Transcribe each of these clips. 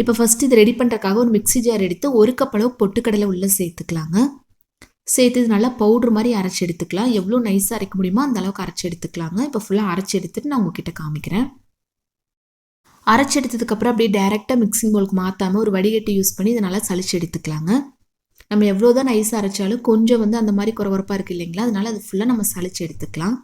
இப்போ ஃபஸ்ட்டு இது ரெடி பண்ணுறக்காக ஒரு மிக்ஸி ஜார் எடுத்து ஒரு கப் அளவு பொட்டுக்கடலை உள்ளே சேர்த்துக்கலாங்க. சேர்த்து இது நல்லா பவுட்ரு மாதிரி அரைச்சி எடுத்துக்கலாம். எவ்வளோ நைஸாக அரைக்க முடியுமோ அந்த அளவுக்கு அரைச்சி எடுத்துக்கலாங்க. இப்போ ஃபுல்லாக அரைச்சி எடுத்துட்டு நான் உங்ககிட்ட காமிக்கிறேன். அரைச்சி எடுத்ததுக்கப்புறம் அப்படியே டேரெக்டாக மிக்சிங் பவுலுக்கு மாற்றாமல் ஒரு வடிகட்டி யூஸ் பண்ணி இதை நல்லா சளிச்சு எடுத்துக்கலாங்க. நம்ம எவ்வளோ தான் நைஸாக அரைச்சாலும் கொஞ்சம் வந்து அந்த மாதிரி குறவரப்பாக இருக்குது இல்லைங்களா? அதனால அது ஃபுல்லாக நம்ம சளிச்சு எடுத்துக்கலாம்.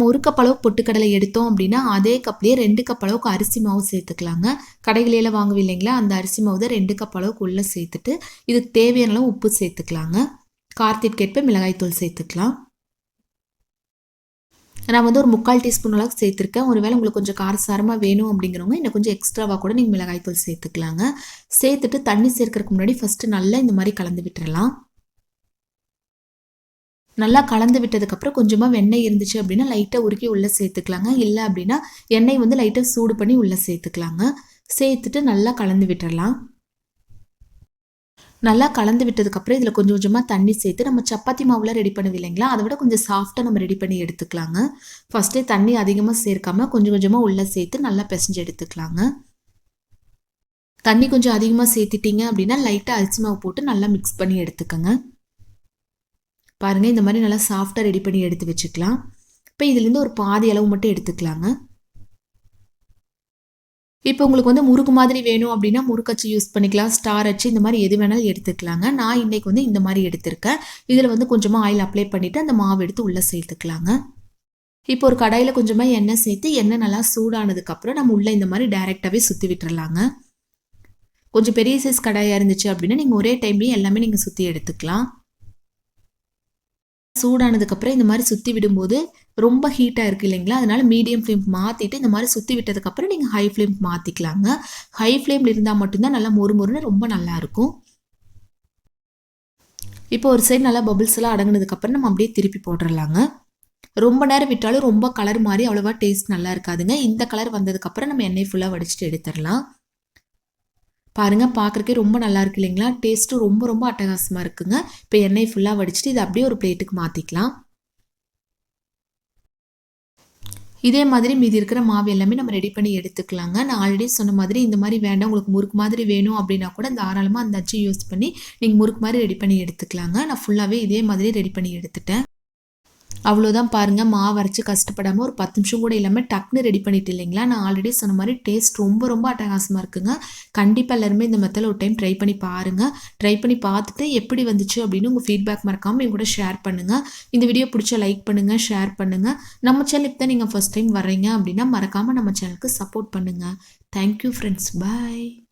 நம்ம ஒரு கப் பொட்டுக்கடலை எடுத்தோம் அப்படின்னா அதே கப்லேயே ரெண்டு கப் அளவுக்கு அரிசி மாவு சேர்த்துக்கலாங்க. கடைகளில் வாங்குவோம் இல்லைங்களா? அந்த அரிசி மாவு தான் ரெண்டு கப் அளவுக்கு உள்ளே சேர்த்துட்டு இதுக்கு தேவையான அளவு உப்பு சேர்த்துக்கலாங்க. கார்த்திற்கேற்ப மிளகாய்த்தூள் சேர்த்துக்கலாம். நான் வந்து ஒரு முக்கால் டீஸ்பூன் அளவுக்கு சேர்த்துருக்கேன். ஒருவேளை உங்களுக்கு கொஞ்சம் காரசாரமாக வேணும் அப்படிங்கிறவங்க இன்னும் கொஞ்சம் எக்ஸ்ட்ராவாக கூட நீங்கள் மிளகாய்த்தூள் சேர்த்துக்கலாங்க. சேர்த்துட்டு தண்ணி சேர்க்கறதுக்கு முன்னாடி ஃபஸ்ட்டு நல்லா இந்த மாதிரி கலந்து விட்டுறலாம். நல்லா கலந்து விட்டதுக்கப்புறம் கொஞ்சமாக வெண்ணெய் இருந்துச்சு அப்படின்னா லைட்டாக உருக்கி உள்ளே சேர்த்துக்கலாங்க. இல்லை அப்படின்னா எண்ணெய் வந்து லைட்டாக சூடு பண்ணி உள்ளே சேர்த்துக்கலாங்க. சேர்த்துட்டு நல்லா கலந்து விட்டுறலாம். நல்லா கலந்து விட்டதுக்கப்புறம் இதில் கொஞ்சம் கொஞ்சமாக தண்ணி சேர்த்து நம்ம சப்பாத்தி மாவுலாம் ரெடி பண்ணுவோம் இல்லைங்களா? அதை விட கொஞ்சம் சாஃப்டாக நம்ம ரெடி பண்ணி எடுத்துக்கலாங்க. ஃபஸ்ட்டே தண்ணி அதிகமாக சேர்க்காம கொஞ்சம் கொஞ்சமாக உள்ளே சேர்த்து நல்லா பிசைஞ்சு எடுத்துக்கலாங்க. தண்ணி கொஞ்சம் அதிகமாக சேர்த்துட்டிங்க அப்படின்னா லைட்டாக அரிசி மாவு போட்டு நல்லா மிக்ஸ் பண்ணி எடுத்துக்கோங்க. பாருங்கள் இந்த மாதிரி நல்லா சாஃப்டாக ரெடி பண்ணி எடுத்து வச்சுக்கலாம். இப்போ இதுலேருந்து ஒரு பாதி அளவு மட்டும் எடுத்துக்கலாங்க. இப்போ உங்களுக்கு வந்து முறுக்கு மாதிரி வேணும் அப்படின்னா முறுக்கச்சு யூஸ் பண்ணிக்கலாம் ஸ்டார் அச்சு இந்த மாதிரி எது வேணாலும் எடுத்துக்கலாங்க. நான் இன்றைக்கி வந்து இந்த மாதிரி எடுத்திருக்கேன். இதில் வந்து கொஞ்சமாக ஆயில் அப்ளை பண்ணிவிட்டு அந்த மாவு எடுத்து உள்ளே சேர்த்துக்கலாங்க. இப்போ ஒரு கடாயில் கொஞ்சமாக எண்ணெய் சேர்த்து எண்ணெய் நல்லா சூடானதுக்கப்புறம் நம்ம உள்ளே இந்த மாதிரி டைரெக்டாகவே சுற்றி விட்டுறலாங்க. கொஞ்சம் பெரிய சைஸ் கடாயாக இருந்துச்சு அப்படின்னா நீங்கள் ஒரே டைம்லேயும் எல்லாமே நீங்கள் சுற்றி எடுத்துக்கலாம். சூடானதுக்கப்புறம் இந்த மாதிரி சுற்றி விடும்போது ரொம்ப ஹீட்டாக இருக்குது இல்லைங்களா? அதனால் மீடியம் ஃப்ளேம் மாற்றிட்டு இந்த மாதிரி சுற்றி விட்டதுக்கப்புறம் நீங்கள் ஹை ஃப்ளேம் மாற்றிக்கலாங்க ஹை ஃப்ளேமில் இருந்தால் மட்டும்தான் நல்லா மொறு மொறுன்னு ரொம்ப நல்லாயிருக்கும் இப்போ ஒரு சைடு நல்லா பபிள்ஸ் எல்லாம் அடங்கினதுக்கப்புறம் நம்ம அப்படியே திருப்பி போட்டுடலாங்க ரொம்ப நேரம் விட்டாலும் ரொம்ப கலர் மாதிரி அவ்வளோவா டேஸ்ட் நல்லா இருக்காதுங்க. இந்த கலர் வந்ததுக்கப்புறம் நம்ம எண்ணெய் ஃபுல்லாக வடிச்சிட்டு எடுத்துடலாம். பாருங்கள் பார்க்குறக்கே ரொம்ப நல்லா இருக்கு இல்லைங்களா? டேஸ்ட்டும் ரொம்ப ரொம்ப அட்டகாசமாக இருக்குங்க. இப்போ எண்ணெய் ஃபுல்லாக வடிச்சிட்டு இதை அப்படியே ஒரு பிளேட்டுக்கு மாற்றிக்கலாம் இதே மாதிரி மீதி இருக்கிற மாவு எல்லாமே நம்ம ரெடி பண்ணி எடுத்துக்கலாங்க. நான் ஆல்ரெடி சொன்ன மாதிரி இந்த மாதிரி வேண்டாம் உங்களுக்கு முறுக்கு மாதிரி வேணும் அப்படின்னா கூட தாராளமாக அந்த அச்சு யூஸ் பண்ணி நீங்கள் முறுக்கு மாதிரி ரெடி பண்ணி எடுத்துக்கலாங்க. நான் ஃபுல்லாகவே இதே மாதிரி ரெடி பண்ணி எடுத்துட்டேன். அவ்வளோதான் பாருங்கள் மாவு அரைச்சி கஷ்டப்படாமல் ஒரு பத்து நிமிஷம் கூட இல்லாமல் டக்குன்னு ரெடி பண்ணிட்டு இல்லைங்களா? நான் ஆல்ரெடி சொன்ன மாதிரி டேஸ்ட் ரொம்ப ரொம்ப அட்டகாசமாக இருக்குங்க. கண்டிப்பாக எல்லாருமே இந்த மெத்தடில் ஒரு டைம் ட்ரை பண்ணி பாருங்கள் ட்ரை பண்ணி பார்த்துட்டு எப்படி வந்துச்சு அப்படின்னு உங்கள் ஃபீட்பேக் மறக்காமல் என் கூட ஷேர் பண்ணுங்கள் இந்த வீடியோ பிடிச்ச லைக் பண்ணுங்கள் ஷேர் பண்ணுங்கள் நம்ம சேனலுக்கு தான் நீங்கள் ஃபஸ்ட் டைம் வர்றீங்க அப்படின்னா மறக்காமல் நம்ம சேனலுக்கு சப்போர்ட் பண்ணுங்கள் தேங்க்யூ ஃப்ரெண்ட்ஸ் பாய்